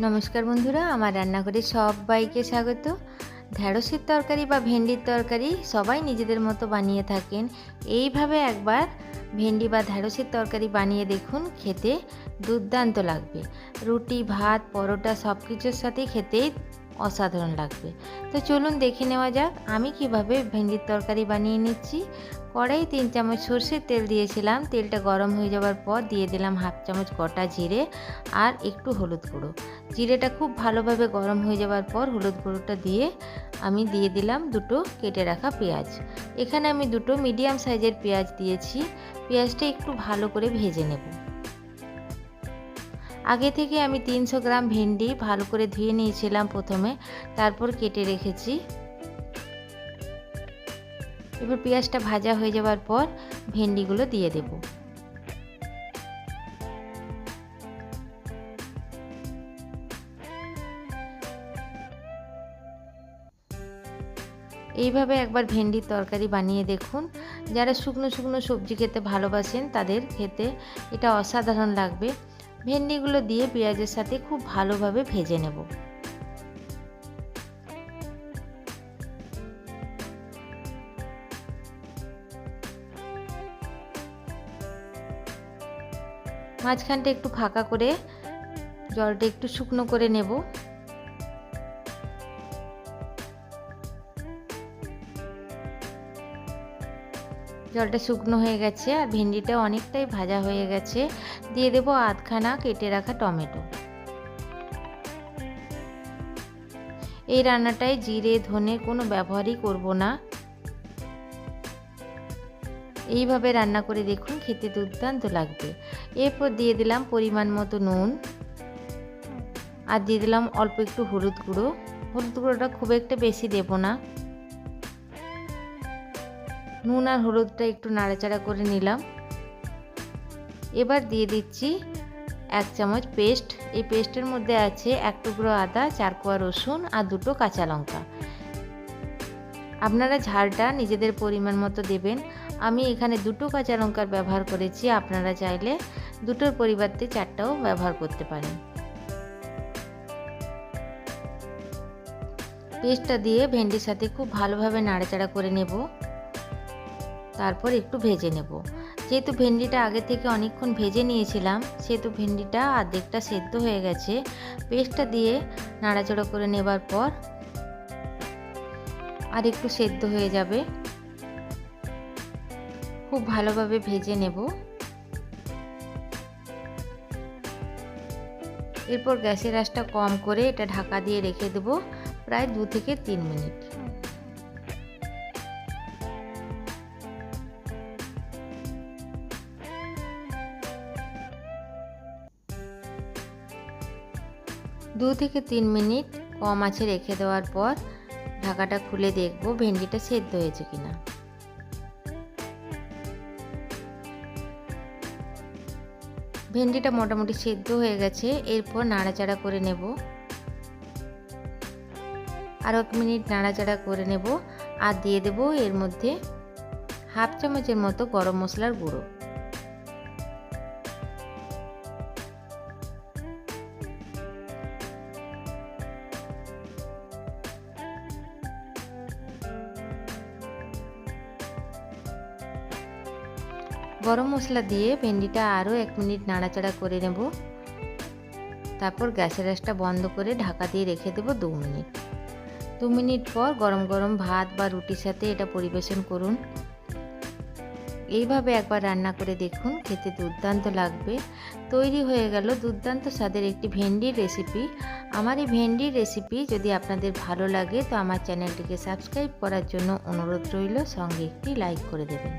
নমস্কার বন্ধুরা, আমার রান্নাঘরে সবাইকে স্বাগত। ঢ্যাঁড়সের তরকারি বা ভেন্ডির তরকারি সবাই নিজেদের মতো বানিয়ে থাকেন। এইভাবে একবার ভেন্ডি বা ঢ্যাঁড়সের তরকারি বানিয়ে দেখুন, খেতে দুর্দান্ত লাগবে। রুটি, ভাত, পরোটা সব কিছুর সাথে খেতেই অসাধারণ লাগবে। তো চলুন দেখে নেওয়া যাক, আমি কীভাবে ভেন্ডির তরকারি বানিয়ে নিচ্ছি। কড়াই তিন চামচ সর্ষের তেল দিয়েছিলাম, তেলটা গরম হয়ে যাওয়ার পর দিয়ে দিলাম হাফ চামচ গোটা জিরে আর একটু হলুদ গুঁড়ো। জিরেটা খুব ভালোভাবে গরম হয়ে যাওয়ার পর হলুদ গুঁড়োটা দিয়ে আমি দিয়ে দিলাম দুটো কেটে রাখা পেঁয়াজ। এখানে আমি দুটো মিডিয়াম সাইজের পেঁয়াজ দিয়েছি, পেঁয়াজটা একটু ভালো করে ভেজে নেব। আগে থেকে আমি তিনশো গ্রাম ভেন্ডি ভালো করে ধুয়ে নিয়েছিলাম প্রথমে, তারপর কেটে রেখেছি। এবার পেঁয়াজটা ভাজা হয়ে যাওয়ার পর ভেন্ডিগুলো দিয়ে দেব। এইভাবে একবার ভেন্ডির তরকারি বানিয়ে দেখুন। যারা শুকনো শুকনো সবজি খেতে ভালোবাসেন তাদের খেতে এটা অসাধারণ লাগবে। ভেন্ডিগুলো দিয়ে পেঁয়াজের সাথে খুব ভালোভাবে ভেজে নেব। মাঝখানটা একটু ফাঁকা করে জলটা একটু শুকনো করে নেব। জলটা শুকনো হয়ে গেছে আর ভেন্ডিটা অনেকটাই ভাজা হয়ে গেছে। দিয়ে দেবো আধখানা কেটে রাখা টমেটো। এই রান্নাটায় জিরে, ধনে কোনো ব্যবহারই করব না। এইভাবে রান্না করে দেখুন খেতে দুর্দান্ত লাগবে। এরপর দিয়ে দিলাম পরিমাণ মতো নুন। আর দিয়ে দিলাম অল্প একটু হলুদ গুঁড়ো। হলুদ গুঁড়োটা খুব একটা বেশি দেব না। নুন আর হলুদটা একটু নাড়াচাড়া করে নিলাম। এবার দিয়ে দিচ্ছি এক চামচ পেস্ট। এই পেস্টের মধ্যে আছে এক টুকরো আদা, চার কোয়া রসুন আর দুটো কাঁচা লঙ্কা। আপনারা ঝালটা নিজেদের পরিমাণ মতো দেবেন। আমি এখানে দুটো কাঁচা লঙ্কার ব্যবহার করেছি। আপনারা চাইলে দুটোর পরিবর্তে চারটাও ব্যবহার করতে পারেন। পেস্টটা দিয়ে ভেন্ডির সাথে খুব ভালোভাবে নাড়াচাড়া করে নেব। তারপর একটু ভেজে নেব। যেহেতু ভেন্ডিটা আগে থেকে অনেকক্ষণ ভেজে নিয়েছিলাম, সেহেতু ভেন্ডিটা অর্ধেকটা সেদ্ধ হয়ে গেছে। পেস্টটা দিয়ে নাড়াচাড়া করে নেবার পর আর একটু সেদ্ধ হয়ে যাবে। খুব ভালোভাবে ভেজে নেব। এরপর গ্যাসের আঁচটা কম করে এটা ঢাকা দিয়ে রেখে দেবো প্রায় দু থেকে তিন মিনিট। দু থেকে তিন মিনিট কম আছে রেখে দেওয়ার পর ঢাকাটা খুলে দেখব ভেন্ডিটা সেদ্ধ হয়েছে কিনা। ভেন্ডিটা মোটামুটি সেদ্ধ হয়ে গেছে, এরপর নাড়াচাড়া করে নেব। আর এক মিনিট নাড়াচাড়া করে নেব আর দিয়ে দেব এর মধ্যে হাফ চামচের মতো গরম মশলার গুঁড়ো। গরম মশলা দিয়ে ভেন্ডিটা আরও এক মিনিট নাড়াচাড়া করে নেব। তারপর গ্যাসের গ্যাসটা বন্ধ করে ঢাকা দিয়ে রেখে দেবো দু মিনিট। দু মিনিট পর গরম গরম ভাত বা রুটির সাথে এটা পরিবেশন করুন। এইভাবে একবার রান্না করে দেখুন, খেতে দুর্দান্ত লাগবে। তৈরি হয়ে গেল দুর্দান্ত স্বাদের একটি ভেন্ডির রেসিপি। আমার এই ভেন্ডির রেসিপি যদি আপনাদের ভালো লাগে, তো আমার চ্যানেলটিকে সাবস্ক্রাইব করার জন্য অনুরোধ রইল। সঙ্গে একটি লাইক করে দেবেন।